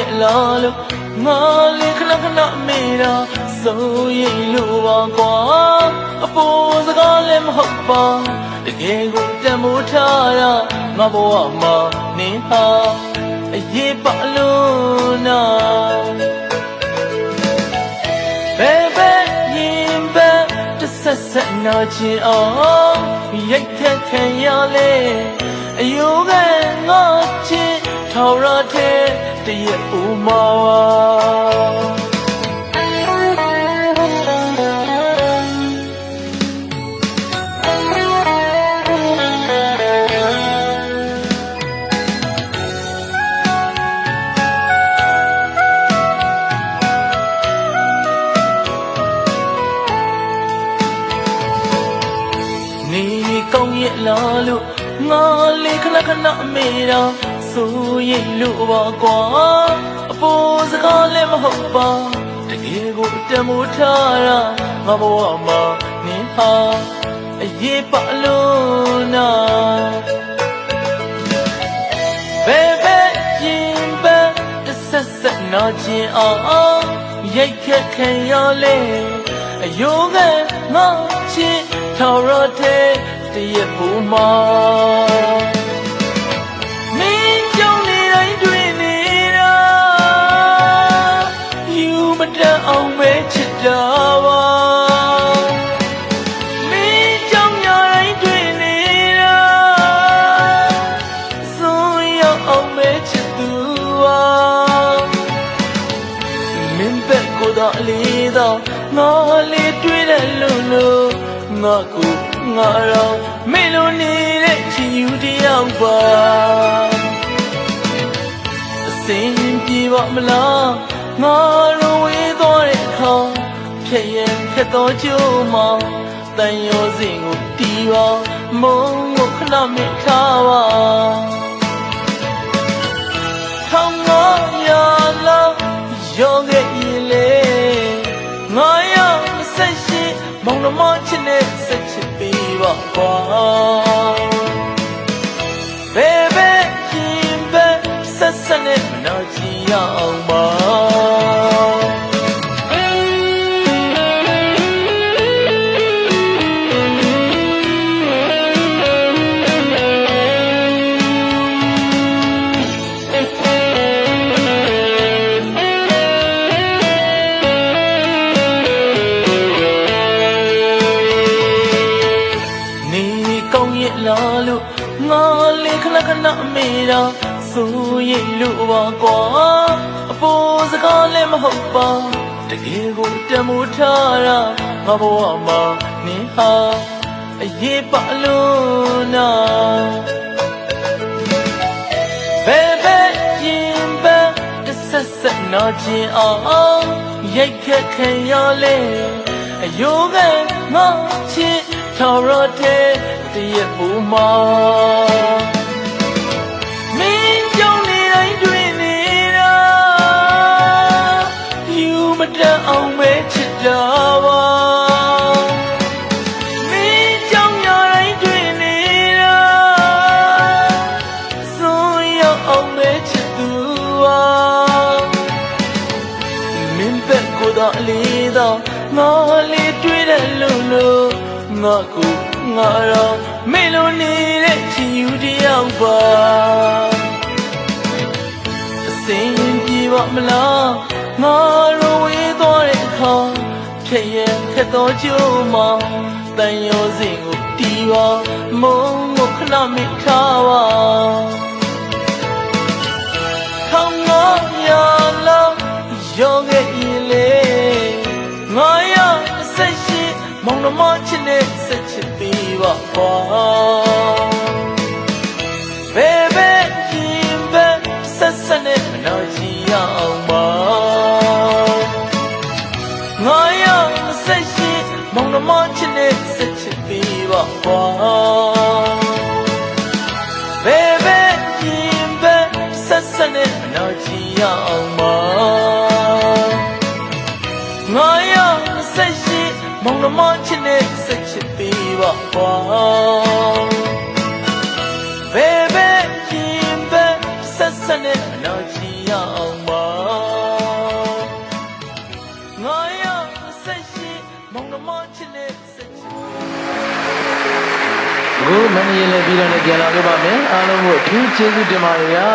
ရဲ့လားလို့ငါလေးခဏခဏမေးတာစိုးရိမ်လို့ပါကွာအပေါ်စကားလည်းမဟုတ်ပါတကယ်ကိုတန်မိုးထားတာငါဘဝမှာနင်းဟာအရေးပါလို့နာဘယ်ဘက်ရင်ဘက်တစ်ဆက်ဆက်နာချင်အောင်ရိုက်ခတ်ခံရလေအယိုးကငါချစ်ထော်ရတဲ့ တရဲ့ဦးမောနေကောင်းရဲ့လားလို့ငါလေးခဏခဏမေးတာ စိုးရိမ်လို့ပါကွာအပေါ်စကားလည်းမဟုတ်ပါတကယ်ကိုတန်မိုးထားတာငါဘဝမှာနင်းဟာအရေးပါလို့နာဘယ်ဘက်ရင်ဘက်တစ်ဆက်ဆက်နာကျင်အောင်ရိုက်ခတ်ခံရလေအယိုးကငါချစ်ထော်ရတဲ့တရဲ့ဘူမာမ ငါလေးတွေ့တဲ့လူလို့ငါကိုငါတော့မေလိုနေတဲ့ချီယူတယောက်ပါအစင်ပြေပါမလားငါတို့ဝေးသွားတဲ့အခါဖြစ်ရင်ဖြစ်တော့ကြိုးမောင်တန်ရောစင်ကိုတီးပါမုံကိုခဏမိ ပေးပါကွာဘယ်ဘက်ရ ကောင်းရဲ့လားလို့ငါလေးခဏခဏမေးတာစိုးရိမ်လို့ပါကွာအပေါ်စကားလည်းမဟုတ်ပါတကယ်ကိုတန်မိုးထားတာငါဘဝမှာနင်းဟာအရေးပါလို့နာဘယ်ဘက်ရင်ဘက်တစ်ဆက်ဆက်နာကျင်အောင်ရိုက်ခတ်ခံရလေအယိုးကငါချစ်ထော်ရတဲ့တ ရဲ့ဘူမာမင်းကြောင့်နေတိုင်းတွေ့နေတာယူမတတ်အောင်ပဲချစ်တာပါမင်းကြောင့်ညာတိုင်းတွေ့နေတာဆိုရအောင်ပဲချစ်သူပါမင်းဘက်ကိုတော့အလေးတော့ငါလေးတွေ့တဲ့လူလို့ငါကို ငါတော့မေလိုနေတဲ့ချီယူတယောက်ပါအစင်ပြေပါမလားငါရောဝေးသွားတဲ့အခါဖြစ်ရင်ခက်တော့ကြိုးမောင်တန်ရောစင်ကိုတီးပါမုံကိုခဏမိထားပါထောင်ငါရလာရောခဲ့ဤလေငါရဆက်ရှိမောင်နှမချစ်နဲ့ ဆက်ချစ်ပေးပါကွာဘယ်ဘက်ရင်ဘက်ဆက်ဆက်နဲ့မနာကြည့်ရအောင်ပါငါရဆက်ရှိမောင်နှမချစ်နဲ့ဆက်ချစ်ပေးပါကွာဘယ်ဘက်ရင်ဘက်ဆက်ဆက်နဲ့မနာကြည့်ရအောင်ပါငါရဆက်ရှိမောင်နှမချစ်နဲ့ဆက်ချစ်ပေးပါကွာ ဘယ်ဘက်ရင်ဘက်ဆက်ဆက်နဲ့အနာချီရအောင်ပါငါရောဆက်ရှိမောင်နှမချစ်နဲ့ဆက်ချစ်အခုမနေ့လည်းပြီးတော့လည်းပြန်လာလို့ပါမယ်အားလုံးကိုအထူးကျေးဇူးတင်ပါတယ်ဗျာ